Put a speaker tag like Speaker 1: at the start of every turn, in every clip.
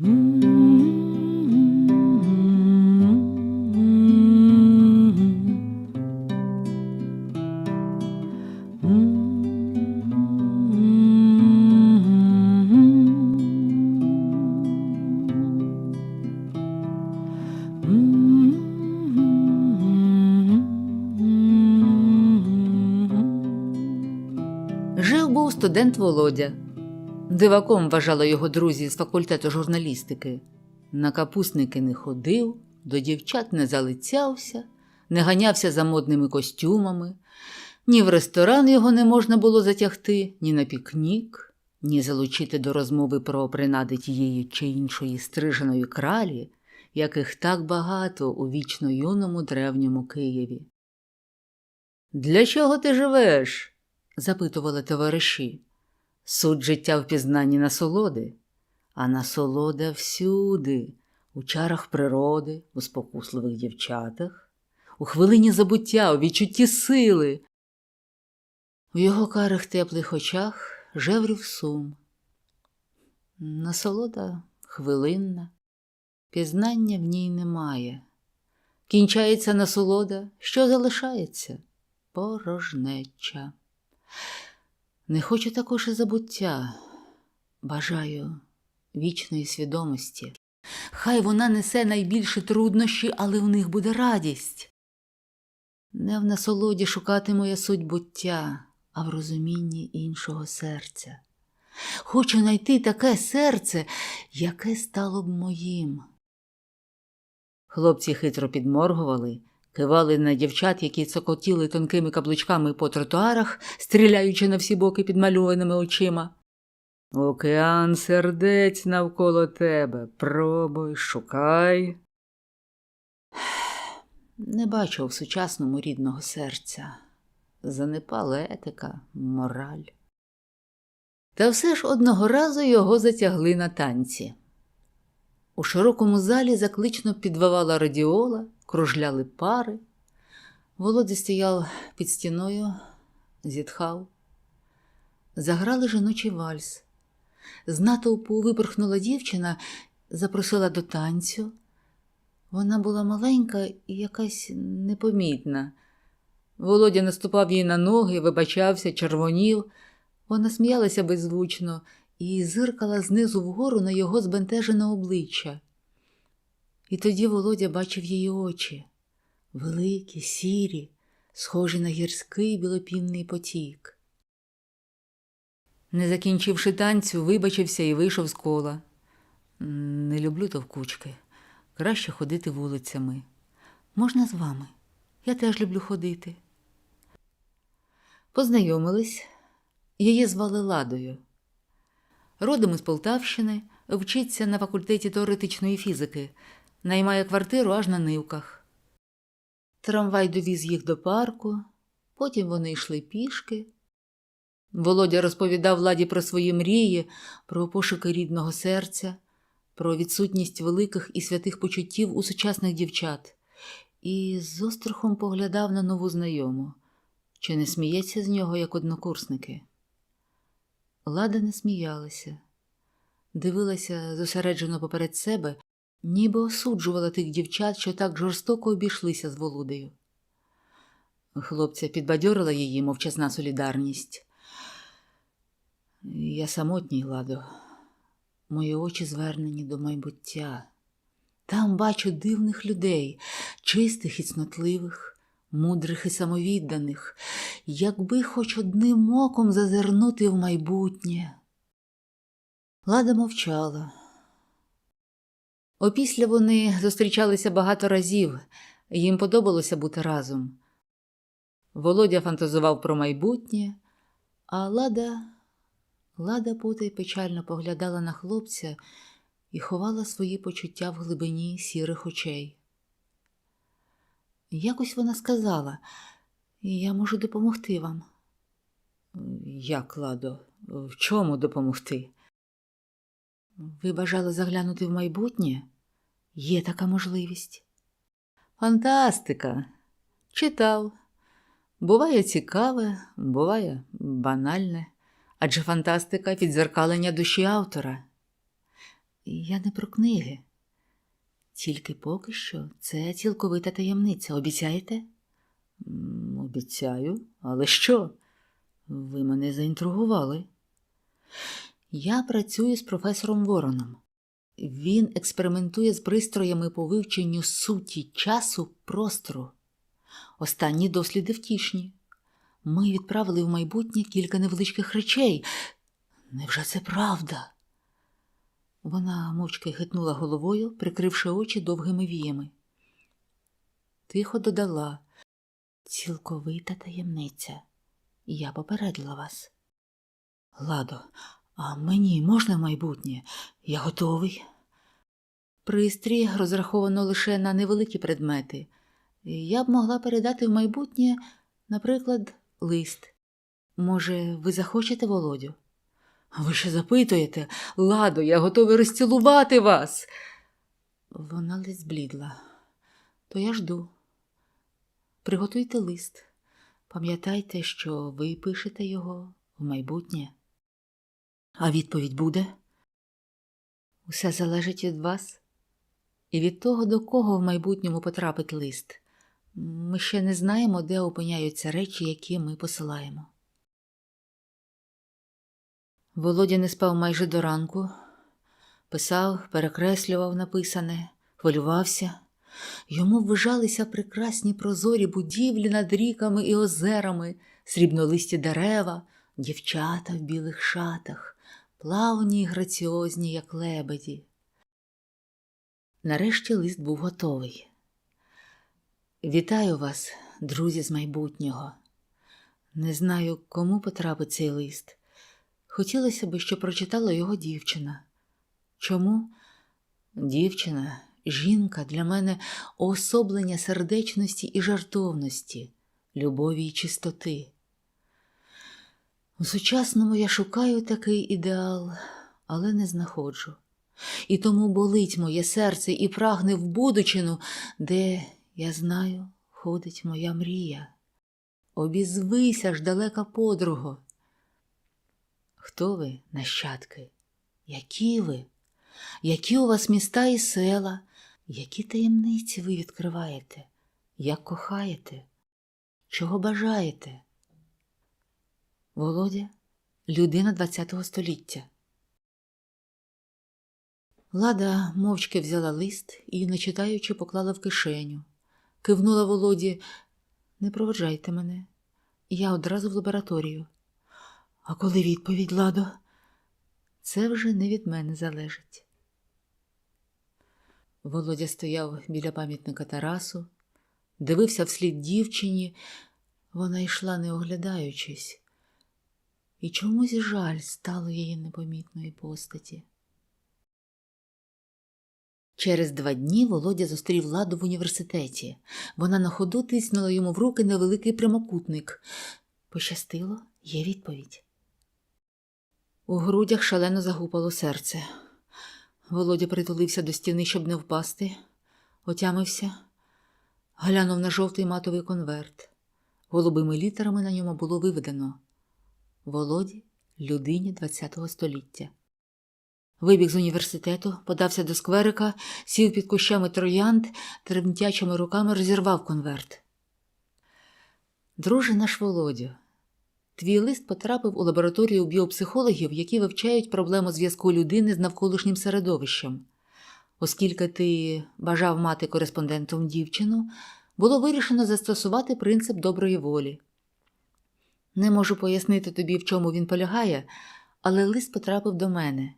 Speaker 1: Жив був студент Володя. Диваком вважали його друзі з факультету журналістики. На капусники не ходив, до дівчат не залицявся, не ганявся за модними костюмами, ні в ресторан його не можна було затягти, ні на пікнік, ні залучити до розмови про принади тієї чи іншої стриженої кралі, яких так багато у вічно юному древньому Києві. Для чого ти живеш? запитували товариші. Суть життя в пізнанні насолоди, а насолода всюди, у чарах природи, у спокусливих дівчатах, у хвилині забуття, у відчутті сили. У його карих теплих очах жеврів сум. Насолода хвилинна, пізнання в ній немає. Кінчається насолода, що залишається? Порожнеча. Не хочу також і забуття, бажаю вічної свідомості. Хай вона несе найбільші труднощі, але в них буде радість. Не в насолоді шукатиму я суть буття, а в розумінні іншого серця. Хочу знайти таке серце, яке стало б моїм. Хлопці хитро підморгували, кивали на дівчат, які цокотіли тонкими каблучками по тротуарах, стріляючи на всі боки підмальованими очима. Океан сердець навколо тебе. Пробуй, шукай. Не бачу в сучасному рідного серця. Занепала етика, мораль. Та все ж одного разу його затягли на танці. У широкому залі заклично підвивала радіола, кружляли пари. Володя стояв під стіною, зітхав. Заграли жіночий вальс. З натовпу випорхнула дівчина, запросила до танцю. Вона була маленька і якась непомітна. Володя наступав їй на ноги, вибачався, червонів. Вона сміялася беззвучно і зиркала знизу вгору на його збентежене обличчя. І тоді Володя бачив її очі великі, сірі, схожі на гірський білопінний потік. Не закінчивши танцю, вибачився і вийшов з кола. Не люблю товкучки. Краще ходити вулицями. Можна з вами? Я теж люблю ходити. Познайомились. Її звали Ладою. Родом із Полтавщини, вчиться на факультеті теоретичної фізики, наймає квартиру аж на нивках. Трамвай довіз їх до парку, потім вони йшли пішки. Володя розповідав Ладі про свої мрії, про пошуки рідного серця, про відсутність великих і святих почуттів у сучасних дівчат, і з острахом поглядав на нову знайому, чи не сміється з нього, як однокурсники. Лада не сміялася, дивилася зосереджено поперед себе, ніби осуджувала тих дівчат, що так жорстоко обійшлися з Володею. Хлопця підбадьорила її мовчазна солідарність. Я самотній, Ладо. Мої очі звернені до майбуття. Там бачу дивних людей, чистих і цнотливих, мудрих і самовідданих, якби хоч одним оком зазирнути в майбутнє. Лада мовчала. Опісля вони зустрічалися багато разів, їм подобалося бути разом. Володя фантазував про майбутнє, а Лада, Лада потай печально поглядала на хлопця і ховала свої почуття в глибині сірих очей. Якось вона сказала, я можу допомогти вам. Як, Ладо, в чому допомогти? Ви бажали заглянути в майбутнє? Є така можливість. Фантастика. Читав. Буває цікаве, буває банальне, адже фантастика відзеркалення душі автора. Я не про книги. Тільки поки що це цілковита таємниця. Обіцяєте? Обіцяю, але що? Ви мене заінтригували. Я працюю з професором Вороном. Він експериментує з пристроями по вивченню суті часу простору. Останні досліди втішні. Ми відправили в майбутнє кілька невеличких речей. Невже це правда? Вона мовчки хитнула головою, прикривши очі довгими віями. Тихо додала цілковита таємниця. Я попередила вас. Ладо, а мені можна майбутнє? Я готовий. Пристрій розраховано лише на невеликі предмети. Я б могла передати в майбутнє, наприклад, лист. Може, ви захочете Володю? Ви ще запитуєте, Ладо, я готовий розцілувати вас. Вона ледь зблідла. То я жду. Приготуйте лист. Пам'ятайте, що ви пишете його в майбутнє. А відповідь буде? Усе залежить від вас і від того, до кого в майбутньому потрапить лист. Ми ще не знаємо, де опиняються речі, які ми посилаємо. Володя не спав майже до ранку, писав, перекреслював написане, хвилювався. Йому ввижалися прекрасні прозорі будівлі над ріками і озерами, срібнолисті дерева, дівчата в білих шатах, плавні й граціозні, як лебеді. Нарешті лист був готовий. Вітаю вас, друзі з майбутнього. Не знаю, кому потрапить цей лист. Хотілося б, щоб прочитала його дівчина. Чому? Дівчина, жінка для мене уособлення сердечності і жартовності, любові і чистоти. У сучасному я шукаю такий ідеал, але не знаходжу. І тому болить моє серце і прагне в будучину, де, я знаю, ходить моя мрія. Обізвися ж, далека подруго. Хто ви, нащадки? Які ви? Які у вас міста і села? Які таємниці ви відкриваєте? Як кохаєте? Чого бажаєте? Володя, людина ХХ століття. Лада мовчки взяла лист і, не читаючи, поклала в кишеню. Кивнула Володі Не проведжайте мене. Я одразу в лабораторію. А коли відповідь, Ладо, це вже не від мене залежить. Володя стояв біля пам'ятника Тарасу, дивився вслід дівчині, вона йшла, не оглядаючись, і чомусь жаль стало її непомітної постаті. Через два дні Володя зустрів ладу в університеті. Вона на ходу тиснула йому в руки невеликий прямокутник. Пощастило, є відповідь. У грудях шалено загупало серце. Володя притулився до стіни, щоб не впасти, отямився, глянув на жовтий матовий конверт. Голубими літерами на ньому було виведено Володі людині ХХ століття. Вибіг з університету, подався до скверика, сів під кущами троянд, тремтячими руками розірвав конверт. Друже наш Володю, твій лист потрапив у лабораторію біопсихологів, які вивчають проблему зв'язку людини з навколишнім середовищем. Оскільки ти бажав мати кореспондентом дівчину, було вирішено застосувати принцип доброї волі. Не можу пояснити тобі, в чому він полягає, але лист потрапив до мене.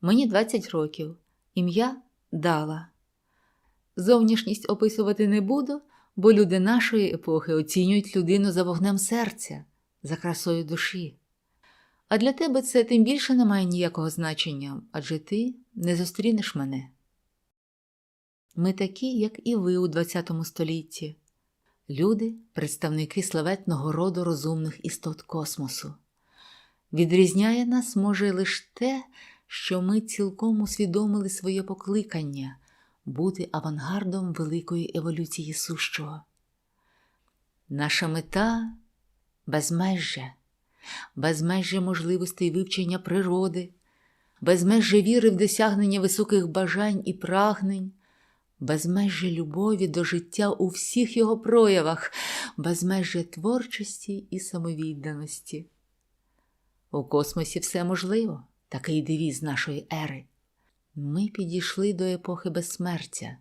Speaker 1: Мені 20 років, ім'я Дала. Зовнішність описувати не буду, бо люди нашої епохи оцінюють людину за вогнем серця, за красою душі. А для тебе це тим більше не має ніякого значення, адже ти не зустрінеш мене. Ми такі, як і ви у ХХ столітті, люди, представники славетного роду розумних істот космосу. Відрізняє нас, може, лише те, що ми цілком усвідомили своє покликання бути авангардом великої еволюції сущого. Наша мета безмежжя, безмежжя можливостей вивчення природи, безмежжя віри в досягнення високих бажань і прагнень, безмежжя любові до життя у всіх його проявах, безмежжя творчості і самовідданості. У космосі все можливо, такий девіз нашої ери. Ми підійшли до епохи безсмертя.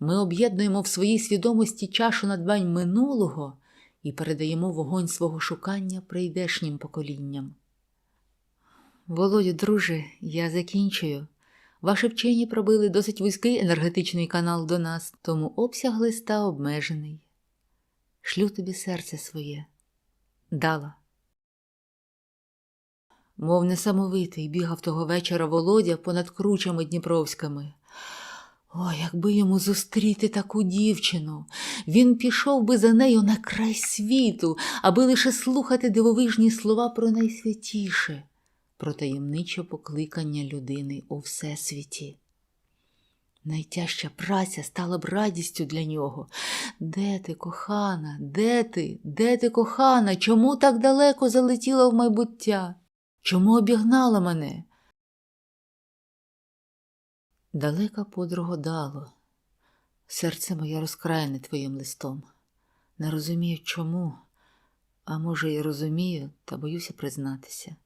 Speaker 1: Ми об'єднуємо в своїй свідомості чашу надбань минулого і передаємо вогонь свого шукання прийдешнім поколінням. Володю, друже, я закінчую. Ваші вчені пробили досить вузький енергетичний канал до нас, тому обсяг листа обмежений. Шлю тобі серце своє. Дала. Мов несамовитий бігав того вечора Володя понад кручами дніпровськими. О, якби йому зустріти таку дівчину, він пішов би за нею на край світу, аби лише слухати дивовижні слова про найсвятіше, про таємниче покликання людини у всесвіті. Найтяжча праця стала б радістю для нього. Де ти, кохана, де ти, де ти, кохана? Чому так далеко залетіла в майбуття? Чому обігнала мене? Далека подруго дало. Серце моє розкраєне твоїм листом. Не розумію, чому, а може, і розумію, та боюся признатися.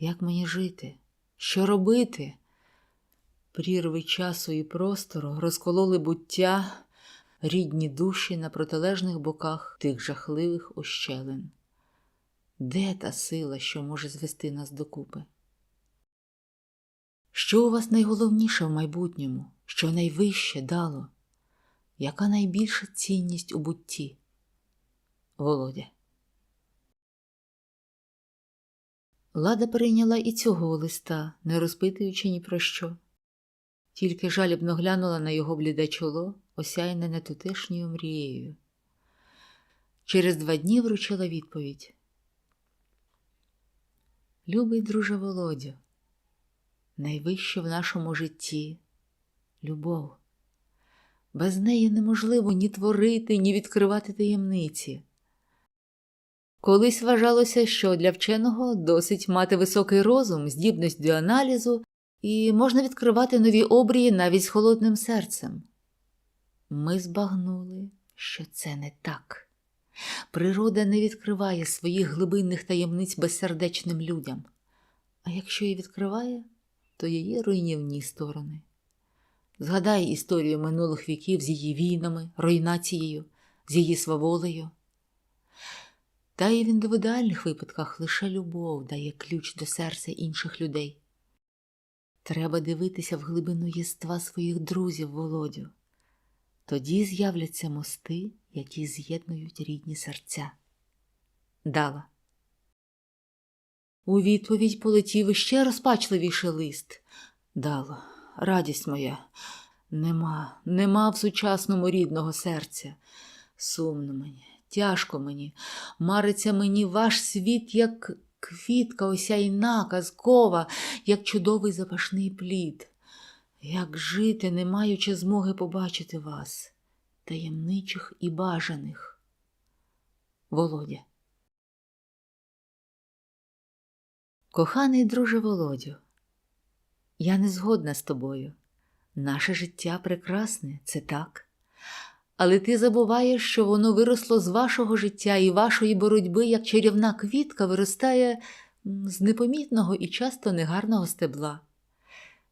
Speaker 1: Як мені жити? Що робити? Прірви часу і простору розкололи буття, рідні душі на протилежних боках тих жахливих ощелин. Де та сила, що може звести нас докупи? Що у вас найголовніше в майбутньому, що найвище дало? Яка найбільша цінність у бутті? Володя. Лада прийняла і цього листа, не розпитуючи ні про що. Тільки жалібно глянула на його бліде чоло, осяйне нетутешньою мрією. Через два дні вручила відповідь. Любий друже Володю, найвище в нашому житті любов. Без неї неможливо ні творити, ні відкривати таємниці. Колись вважалося, що для вченого досить мати високий розум, здібність до аналізу, і можна відкривати нові обрії навіть з холодним серцем. Ми збагнули, що це не так. Природа не відкриває своїх глибинних таємниць безсердечним людям, а якщо і відкриває, то її руйнівні сторони. Згадай історію минулих віків з її війнами, руйнацією, з її сваволею. Та й в індивідуальних випадках лише любов дає ключ до серця інших людей. Треба дивитися в глибину єства своїх друзів, Володю. Тоді з'являться мости, які з'єднують рідні серця. Дала. У відповідь полетів іще розпачливіший лист. Дало, радість моя, нема, нема в сучасному рідного серця. Сумно мені, тяжко мені, мариться мені ваш світ, як квітка осяйна, казкова, як чудовий запашний плід. Як жити, не маючи змоги побачити вас, таємничих і бажаних. Володя. Коханий друже Володю, я не згодна з тобою. Наше життя прекрасне, це так. Але ти забуваєш, що воно виросло з вашого життя і вашої боротьби, як чарівна квітка виростає з непомітного і часто негарного стебла.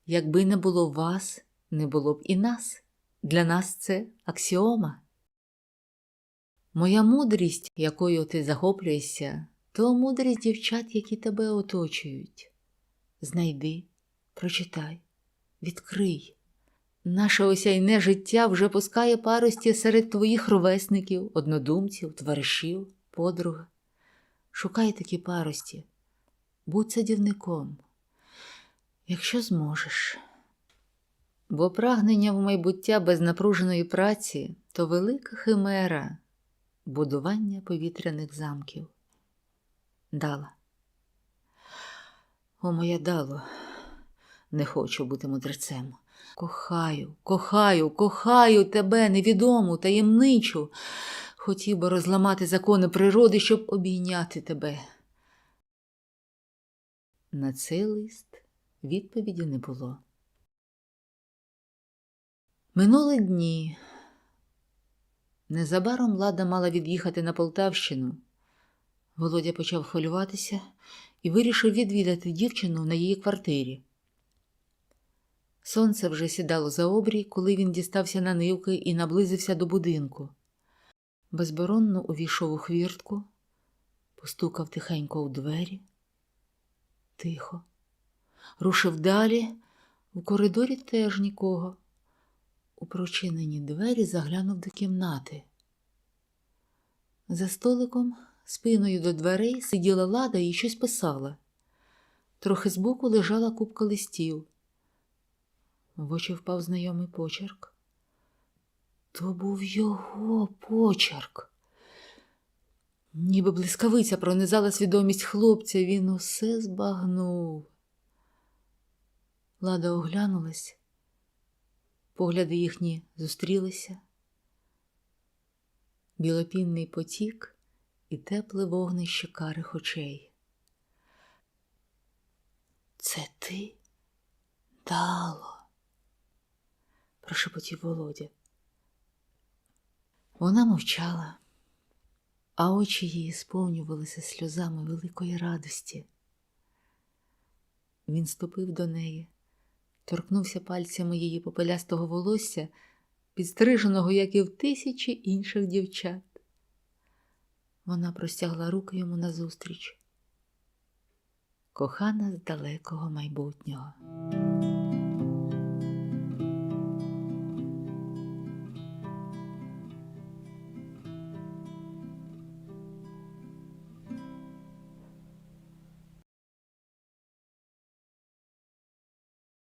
Speaker 1: Якби не було вас, не було б і нас. Для нас це аксіома. Моя мудрість, якою ти захоплюєшся, то мудрість дівчат, які тебе оточують. Знайди, прочитай, відкрий. Наше осяйне життя вже пускає парості серед твоїх ровесників, однодумців, товаришів, подруг. Шукай такі парості, будь садівником, якщо зможеш. Бо прагнення в майбуття без напруженої праці то велика химера будування повітряних замків. Дала. О, моя дало, не хочу бути мудрецем. Кохаю, кохаю, кохаю тебе, невідому, таємничу. Хотів би розламати закони природи, щоб обійняти тебе. На цей лист Відповіді не було. Минули дні. Незабаром Лада мала від'їхати на Полтавщину. Володя почав хвилюватися і вирішив відвідати дівчину на її квартирі. Сонце вже сідало за обрій, коли він дістався на нивки і наблизився до будинку. Безборонно увійшов у хвіртку, постукав тихенько у двері. Тихо. Рушив далі. У коридорі теж нікого. У прочинені двері заглянув до кімнати. За столиком, спиною до дверей, сиділа лада і щось писала. Трохи збоку лежала купка листів. В очі впав знайомий почерк. То був його почерк. Ніби блискавиця пронизала свідомість хлопця, він усе збагнув. Лада оглянулась, погляди їхні зустрілися. Білопінний потік і тепле вогнище карих очей. Це ти, Дало? Прошепотів Володя. Вона мовчала, а очі її сповнювалися сльозами великої радості. Він ступив до неї, торкнувся пальцями її попелястого волосся, підстриженого, як і в тисячі інших дівчат. Вона простягла руки йому назустріч. Кохана з далекого майбутнього.